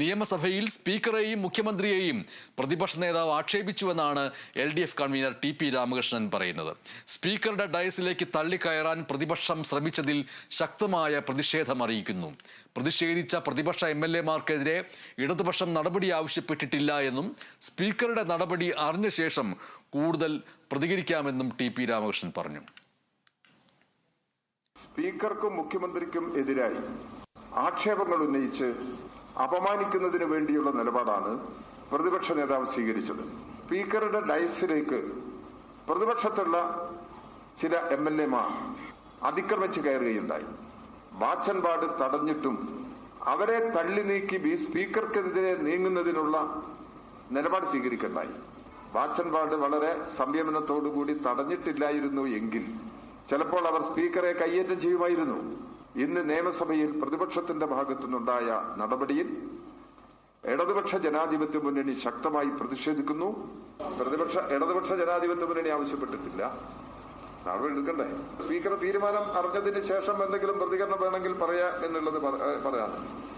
നിയമസഭയിൽ സ്പീക്കറെയും മുഖ്യമന്ത്രിയെയും പ്രതിപക്ഷ നേതാവ് ആക്ഷേപിച്ചുവെന്നാണ് L D F convenor T P Ramakrishnan പറയുന്നത്. സ്പീക്കറുടെ ഡയസിലേക്ക് തള്ളിക്കയറാൻ പ്രതിപക്ഷം ശ്രമിച്ചതിൽ ശക്തമായ പ്രതിഷേധം അറിയിക്കുന്നു. പ്രതിഷേധിച്ച പ്രതിപക്ഷ എം എൽ എമാർക്കെതിരെ ഇടതുപക്ഷം നടപടി ആവശ്യപ്പെട്ടിട്ടില്ല എന്നും സ്പീക്കറുടെ നടപടി അറിഞ്ഞ ശേഷം കൂടുതൽ പ്രതികരിക്കാമെന്നും ടി പി രാമകൃഷ്ണൻ പറഞ്ഞു. സ്പീക്കർക്കും മുഖ്യമന്ത്രിക്കും എതിരായി ആക്ഷേപങ്ങൾ ഉന്നയിച്ച് അപമാനിക്കുന്നതിന് വേണ്ടിയുള്ള നിലപാടാണ് പ്രതിപക്ഷ നേതാവ് സ്വീകരിച്ചത്. സ്പീക്കറുടെ ഡയസിലേക്ക് പ്രതിപക്ഷത്തുള്ള ചില എം എൽ എമാർ അതിക്രമിച്ച് കയറുകയുണ്ടായി. വാച്ചൻപാട് തടഞ്ഞിട്ടും അവരെ തള്ളി നീക്കി ബി സ്പീക്കർക്കെതിരെ നീങ്ങുന്നതിനുള്ള നിലപാട് സ്വീകരിക്കണ്ടായി. വാച്ചൻപാട് വളരെ സംയമനത്തോടുകൂടി തടഞ്ഞിട്ടില്ലായിരുന്നു എങ്കിൽ ചിലപ്പോൾ അവർ സ്പീക്കറെ കയ്യേറ്റം ചെയ്യുമായിരുന്നു. ഇന്ന് നിയമസഭയിൽ പ്രതിപക്ഷത്തിന്റെ ഭാഗത്തുനിന്നുണ്ടായ നടപടിയിൽ ഇടതുപക്ഷ ജനാധിപത്യ മുന്നണി ശക്തമായി പ്രതിഷേധിക്കുന്നു. പ്രതിപക്ഷ ഇടതുപക്ഷ ജനാധിപത്യ മുന്നണി ആവശ്യപ്പെട്ടിട്ടില്ല. നടപടി എടുക്കണ്ടേ? സ്പീക്കർ തീരുമാനം അറിഞ്ഞതിന് ശേഷം എന്തെങ്കിലും പ്രതികരണം വേണമെങ്കിൽ പറയാം എന്നുള്ളത് പറ- പറയാം.